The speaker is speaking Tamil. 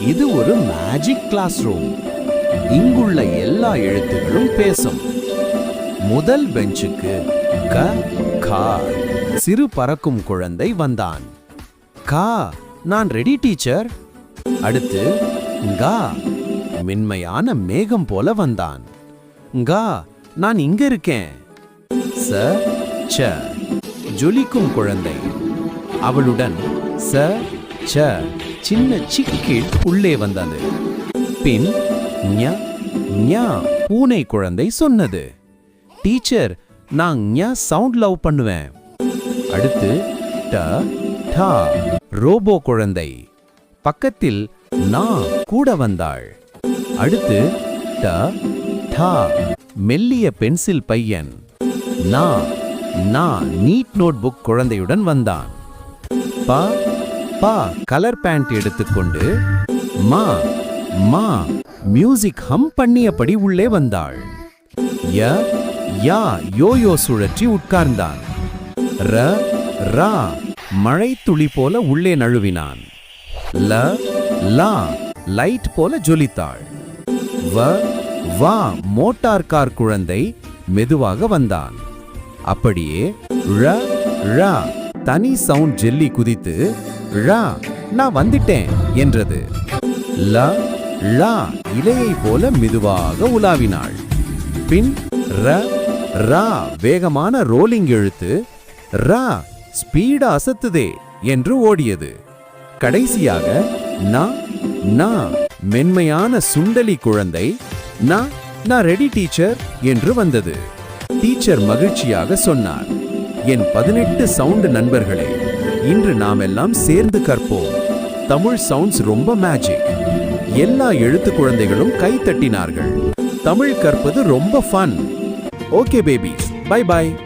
இது ஒரு மேஜிக் கிளாஸ் ரூம் இங்குள்ள எல்லா எழுத்துகளும் பேசும். முதல் பெஞ்சுக்கு க கா. சிறு பறக்கும் குழந்தை வந்தான். கா நான் ரெடி டீச்சர் அடுத்து கா மென்மையான மேகம் போல வந்தான். கா நான் இங்க இருக்கேன். ச ச. ஜொலிக்கும் குழந்தை. அவளுடன் ச ச சின்ன சிக்கிட் உள்ளே வந்தது. பின் ஞ ஞா பூனை குழந்தை சொன்னது. டீச்சர் நான் ஞா சவுண்ட் லவ் பண்ணுவேன். அடுத்து ட டா ரோபோ குழந்தை. பக்கத்தில் நா கூட வந்தாள். அடுத்து ட டா மெல்லிய பென்சில் பையன். நா நா நீட் நோட்புக் குழந்தையுடன் வந்தான். பா பா கலர் பேண்ட் எடுத்துக்கொண்டு மா மா மியூசிக் ஹம் பண்ணியபடி உள்ளே வந்தாள். ய யா யோயோ சுழற்றி உட்கார்ந்தான். ர ரா மழை துளி போல உள்ளே நழுவினான். ல லா லைட் போல ஜொலித்தாள். வ வா மோட்டார் கார் குழந்தை மெதுவாக வந்தான். அப்படியே ழ ழ தனி சவுண்ட் ஜெல்லி குதித்து ழா நான் வந்துட்டேன் என்றது. ல ழா இலையை போல மெதுவாக உலாவினாள். பின் ர ரா வேகமான ரோலிங் எழுத்து ரா ஸ்பீடா அசத்துதே என்று ஓடியது. கடைசியாக நா நா மென்மையான சுண்டலி குழந்தை நா நான் ரெடி டீச்சர் என்று வந்தது. டீச்சர் மகிழ்ச்சியாக சொன்னார். என் பதினெட்டு சவுண்ட் நண்பர்களே இன்று நாம் எல்லாம் சேர்ந்து கற்போம். தமிழ் சவுண்ட்ஸ் ரொம்ப மேஜிக் எல்லா எழுத்து குழந்தைகளும் கை தட்டினார்கள். தமிழ் கற்பது ரொம்ப fun okay babies bye bye